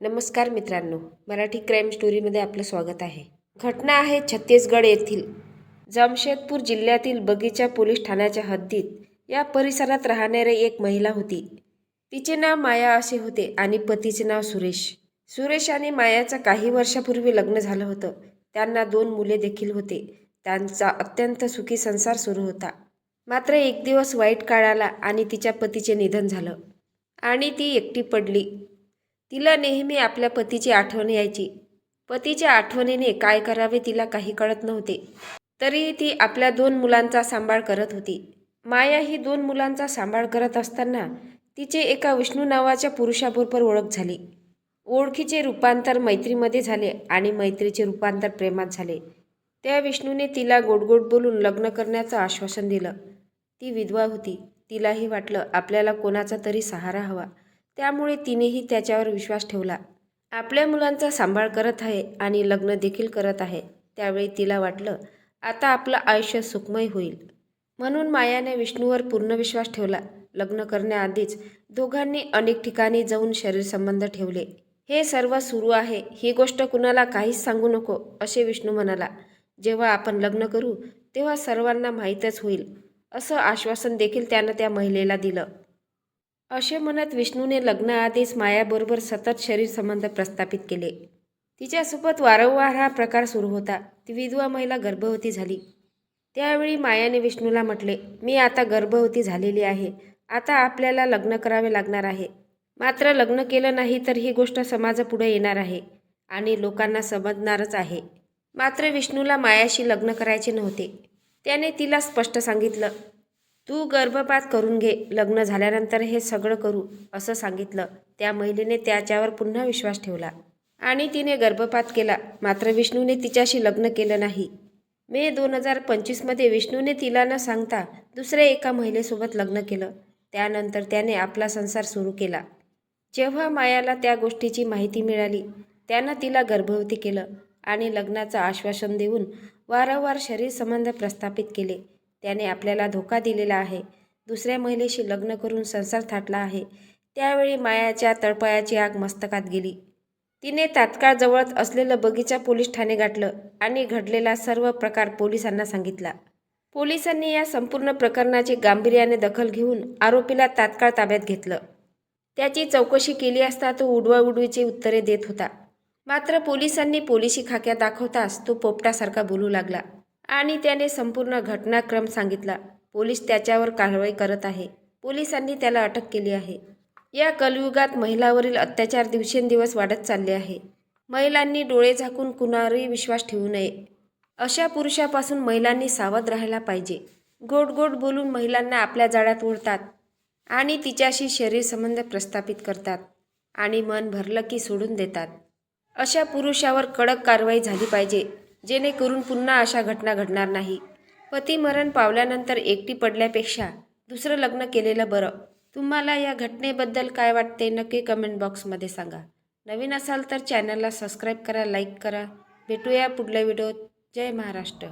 नमस्कार मित्रांनो मराठी क्राईम स्टोरीमध्ये आपलं स्वागत आहे. घटना आहे छत्तीसगड येथील. जमशेदपूर जिल्ह्यातील बगीचा पोलीस ठाण्याच्या हद्दीत या परिसरात राहणारी एक महिला होती. तिचे नाव माया असे होते आणि पतीचे नाव सुरेश. सुरेश आणि मायाचं काही वर्षापूर्वी लग्न झालं होतं. त्यांना दोन मुले देखील होते. त्यांचा अत्यंत सुखी संसार सुरू होता. मात्र एक दिवस वाईट काळ आला आणि तिच्या पतीचे निधन झालं आणि ती एकटी पडली. तिला नेहमी आपल्या पतीची आठवण यायची. पतीच्या आठवणीने काय करावे तिला काही कळत नव्हते. तरीही ती आपल्या दोन मुलांचा सांभाळ करत होती. माया ही दोन मुलांचा सांभाळ करत असताना तिचे एका विष्णू नावाच्या पुरुषाबरोबर ओळख झाली. ओळखीचे रूपांतर मैत्रीमध्ये झाले आणि मैत्रीचे रूपांतर प्रेमात झाले. त्या विष्णूने तिला गोडगोड बोलून लग्न करण्याचं आश्वासन दिलं. ती विधवा होती. तिलाही वाटलं आपल्याला कोणाचा तरी सहारा हवा. त्यामुळे तिनेही त्याच्यावर विश्वास ठेवला. आपल्या मुलांचा सांभाळ करत आहे आणि लग्न देखील करत आहे त्यावेळी तिला वाटलं आता आपलं आयुष्य सुखमय होईल. म्हणून मायाने विष्णूवर पूर्ण विश्वास ठेवला. लग्न करण्याआधीच दोघांनी अनेक ठिकाणी जाऊन शरीरसंबंध ठेवले. हे सर्व सुरू आहे ही गोष्ट कुणाला काहीच सांगू नको असे विष्णू म्हणाला. जेव्हा आपण लग्न करू तेव्हा सर्वांना माहीतच होईल असं आश्वासन देखील त्यानं त्या महिलेला दिलं. असे म्हणत विष्णूने लग्नाआधीच मायाबरोबर सतत शरीर संबंध प्रस्थापित केले. तिच्यासोबत वारंवार हा प्रकार सुरू होता. ती विधवा महिला गर्भवती झाली. त्यावेळी मायाने विष्णूला म्हटले मी आता गर्भवती झालेली आहे. आता आपल्याला लग्न करावे लागणार आहे. मात्र लग्न केलं नाही तर ही गोष्ट समाजापुढे येणार आहे आणि लोकांना समजणारच आहे. मात्र विष्णूला मायाशी लग्न करायचे नव्हते. त्याने तिला स्पष्ट सांगितलं तू गर्भपात करून घे लग्न झाल्यानंतर हे सगळं करू असं सांगितलं. त्या महिलेने त्याच्यावर पुन्हा विश्वास ठेवला. आणि तिने गर्भपात केला. मात्र विष्णूने तिच्याशी लग्न केलं नाही. मे दोन हजार पंचवीसमध्ये विष्णूने तिला न सांगता दुसऱ्या एका महिलेसोबत लग्न केलं. त्यानंतर त्याने आपला संसार सुरू केला. जेव्हा मायाला त्या गोष्टीची माहिती मिळाली त्यानं तिला गर्भवती केलं आणि लग्नाचं आश्वासन देऊन वारंवार शरीर संबंध प्रस्थापित केले. त्याने आपल्याला धोका दिलेला आहे. दुसऱ्या महिलेशी लग्न करून संसार थाटला आहे. त्यावेळी मायाच्या तळपायाची आग मस्तकात गेली. तिने तात्काळ जवळच असलेलं बगीचा पोलीस ठाणे गाठलं आणि घडलेला सर्व प्रकार पोलिसांना सांगितला. पोलिसांनी या संपूर्ण प्रकरणाची गांभीर्याने दखल घेऊन आरोपीला तात्काळ ताब्यात घेतलं. त्याची चौकशी केली असता तो उडवाउडवीची उत्तरे देत होता. मात्र पोलिसांनी पोलिसी खाक्या दाखवताच तो पोपटासारखा बोलू लागला. आणि त्याने संपूर्ण घटनाक्रम सांगितला. पोलीस त्याच्यावर कारवाई करत आहे. पोलिसांनी त्याला अटक केली आहे. या कलयुगात महिलावरील अत्याचार दिवसेंदिवस वाढत चालले आहे. महिलांनी डोळे झाकून कुणावरही विश्वास ठेवू नये. अशा पुरुषापासून महिलांनी सावध राहायला पाहिजे. गोड गोड बोलून महिलांना आपल्या जाळ्यात ओढतात आणि तिच्याशी शरीर संबंध प्रस्थापित करतात आणि मन भरलं की सोडून देतात. अशा पुरुषावर कडक कारवाई झाली पाहिजे. जेणेकरून पुन्हा अशा घटना घडणार नाही. पती मरण पावल्यानंतर एकटी पडल्यापेक्षा दुसरं लग्न केलेलं बरं. तुम्हाला या घटनेबद्दल काय वाटते नक्की कमेंट बॉक्समध्ये सांगा. नवीन असाल तर चॅनलला सबस्क्राईब करा लाईक करा. भेटूया पुढल्या व्हिडिओत जय महाराष्ट्र.